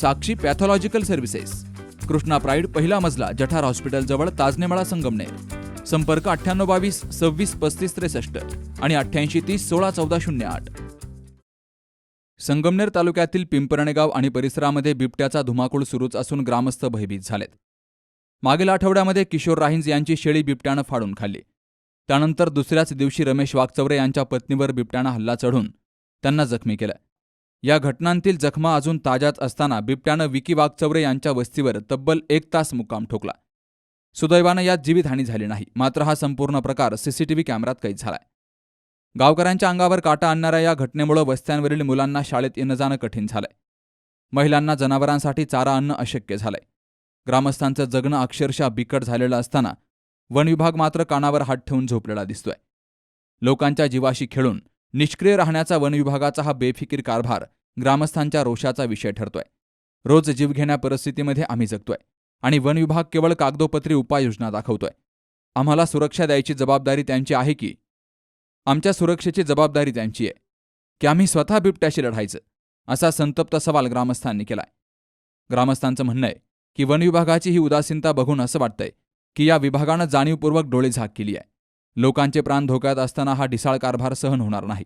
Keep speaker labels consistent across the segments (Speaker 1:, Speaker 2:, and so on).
Speaker 1: Sakshi pathological services. Krishna Pride पहिला मजला जठार hospital जवळ ताजनेमाळा संगमनेर. संपर्क अठ्ठ्याण्णव बावीस सव्वीस पस्तीस त्रेसष्ट आणि अठ्ठ्याऐंशी तीस सोळा चौदा शून्य आठ. संगमनेर तालुक्यातील पिंपरणेगाव आणि परिसरामध्ये बिबट्याचा धुमाकूळ सुरूच असून ग्रामस्थ भयभीत झालेत. मागील आठवड्यामध्ये किशोर राहिंज यांची शेळी बिबट्यानं फाडून खाल्ली. त्यानंतर दुसऱ्याच दिवशी रमेश वाघचौरे यांच्या पत्नीवर बिबट्यानं हल्ला चढून त्यांना जखमी केलं. या घटनांतील जखमा अजून ताज्याच असताना बिबट्यानं विकी वाघचवरे यांच्या वस्तीवर तब्बल एक तास मुक्काम ठोकला. सुदैवानं यात जीवितहानी झाली नाही मात्र हा संपूर्ण प्रकार सीसीटीव्ही कॅमेऱ्यात कैद झालाय. गावकऱ्यांच्या अंगावर काटा आणणाऱ्या या घटनेमुळे वस्त्यांवरील मुलांना शाळेत येणं जाणं कठीण झालंय. महिलांना जनावरांसाठी चारा आणणं अशक्य झालंय. ग्रामस्थांचं जगणं अक्षरशः बिकट झालेलं असताना वनविभाग मात्र कानावर हात ठेवून झोपलेला दिसतोय. लोकांच्या जीवाशी खेळून निष्क्रिय राहण्याचा वनविभागाचा हा बेफिकीर कारभार ग्रामस्थांच्या रोषाचा विषय ठरतोय. रोज जीवघेण्या परिस्थितीमध्ये आम्ही जगतोय आणि वनविभाग केवळ कागदोपत्री उपाययोजना दाखवतोय. आम्हाला सुरक्षा द्यायची जबाबदारी त्यांची आहे की? आमच्या सुरक्षेची जबाबदारी त्यांची आहे. की आम्ही स्वतः बिबट्याशी लढायचं? असा संतप्त सवाल ग्रामस्थांनी केलाय. ग्रामस्थांचं म्हणणं आहे की वनविभागाची ही उदासीनता बघून असं वाटतंय की या विभागानं जाणीवपूर्वक डोळे झाक केली आहे. लोकांचे प्राण धोक्यात असताना हा ढिसाळ कारभार सहन होणार नाही.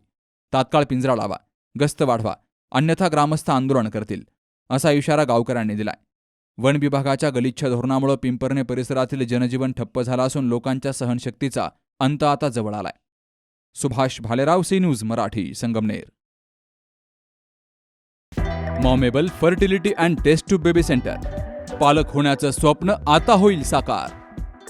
Speaker 1: तात्काळ पिंजरा लावा गस्त वाढवा अन्यथा ग्रामस्थ आंदोलन करतील असा इशारा गावकऱ्यांनी दिलाय. वन विभागाच्या गलिच्छ धोरणामुळे पिंपरणे परिसरातील जनजीवन ठप्प झाला असून लोकांच्या सहनशक्तीचा अंत आता जवळ आलाय. Subhash Bhalerao C news Marathi Sangamner. मॉमेबल fertility and test tube baby centre. पालक होण्याचं स्वप्न आता होईल साकार.